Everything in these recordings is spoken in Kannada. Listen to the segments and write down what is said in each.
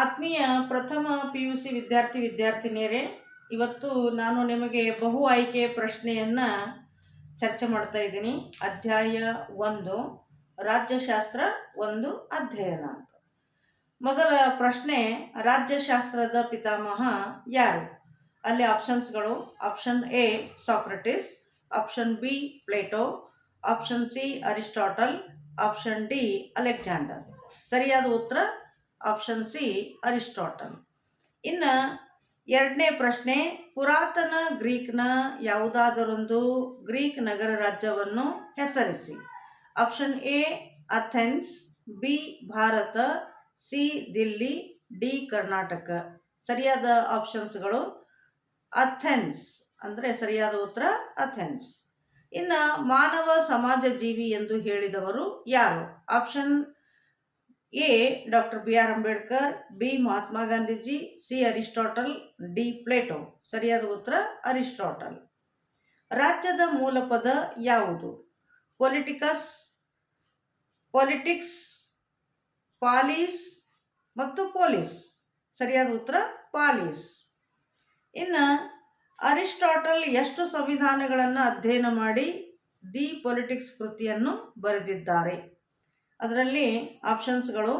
ಆತ್ಮೀಯ ಪ್ರಥಮ ಪಿ ಯು ಸಿ ವಿದ್ಯಾರ್ಥಿ ವಿದ್ಯಾರ್ಥಿನಿಯರೇ, ಇವತ್ತು ನಾನು ನಿಮಗೆ ಬಹು ಆಯ್ಕೆ ಪ್ರಶ್ನೆಯನ್ನು ಚರ್ಚೆ ಮಾಡ್ತಾ ಇದ್ದೀನಿ. ಅಧ್ಯಾಯ ಒಂದು, ರಾಜ್ಯಶಾಸ್ತ್ರ ಒಂದು ಅಧ್ಯಯನ ಅಂತ. ಮೊದಲ ಪ್ರಶ್ನೆ, ರಾಜ್ಯಶಾಸ್ತ್ರದ ಪಿತಾಮಹ ಯಾರು? ಅಲ್ಲಿ ಆಪ್ಷನ್ಸ್ಗಳು option A Socrates option B Plato option C Aristotle option D Alexander ಸರಿಯಾದ ಉತ್ತರ? ಆಪ್ಷನ್ ಸಿ ಅರಿಸ್ಟಾಟಲ್ ಇನ್ನು ಎರಡನೇ ಪ್ರಶ್ನೆ, ಪುರಾತನ ಗ್ರೀಕ್ನ ಯಾವುದಾದರೊಂದು ಗ್ರೀಕ್ ನಗರ ರಾಜ್ಯವನ್ನು ಹೆಸರಿಸಿ. Option A Athens B Bharat C Delhi D Karnataka. ಸರಿಯಾದ ಆಪ್ಷನ್ಸ್ಗಳು ಅಥೆನ್ಸ್ ಅಂದರೆ ಸರಿಯಾದ ಉತ್ತರ ಅಥೆನ್ಸ್ ಇನ್ನು ಮಾನವ ಸಮಾಜ ಜೀವಿ ಎಂದು ಹೇಳಿದವರು ಯಾರು? Option A, doctor B R Ambedkar, B Mahatma Gandhiji, C Aristotle, D Plato. ಸರಿಯಾದ ಉತ್ತರ, ಅರಿಸ್ಟಾಟಲ್. ರಾಜ್ಯದ ಮೂಲ ಪದ ಯಾವುದು? ಪೊಲಿಟಿಕಸ್, ಪೊಲಿಟಿಕ್ಸ್, ಪಾಲೀಸ್ ಮತ್ತು ಪೊಲೀಸ್. ಸರಿಯಾದ ಉತ್ತರ, ಪಾಲೀಸ್. ಇನ್ನು, ಅರಿಸ್ಟಾಟಲ್ ಎಷ್ಟು ಸಂವಿಧಾನಗಳನ್ನು ಅಧ್ಯಯನ ಮಾಡಿ ದಿ ಪೊಲಿಟಿಕ್ಸ್ ಕೃತಿಯನ್ನು ಬರೆದಿದ್ದಾರೆ? ಅದರಲ್ಲಿ ಆಪ್ಷನ್ಸ್ಗಳು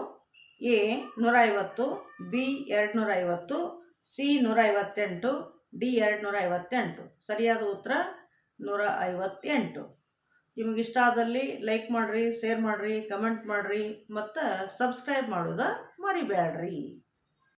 ಎ ನೂರೈವತ್ತು, ಬಿ ಎರಡು ನೂರ ಐವತ್ತು ಸಿ ನೂರ ಐವತ್ತೆಂಟು ಡಿ ಎರಡು ನೂರ ಐವತ್ತೆಂಟು ಸರಿಯಾದ ಉತ್ತರ ನೂರ ಐವತ್ತೆಂಟು ನಿಮಗಿಷ್ಟ ಆದಲ್ಲಿ ಲೈಕ್ ಮಾಡಿರಿ, ಶೇರ್ ಮಾಡಿರಿ, ಕಮೆಂಟ್ ಮಾಡಿರಿ, ಮತ್ತು ಸಬ್ಸ್ಕ್ರೈಬ್ ಮಾಡೋದ ಮರಿಬೇಡ್ರಿ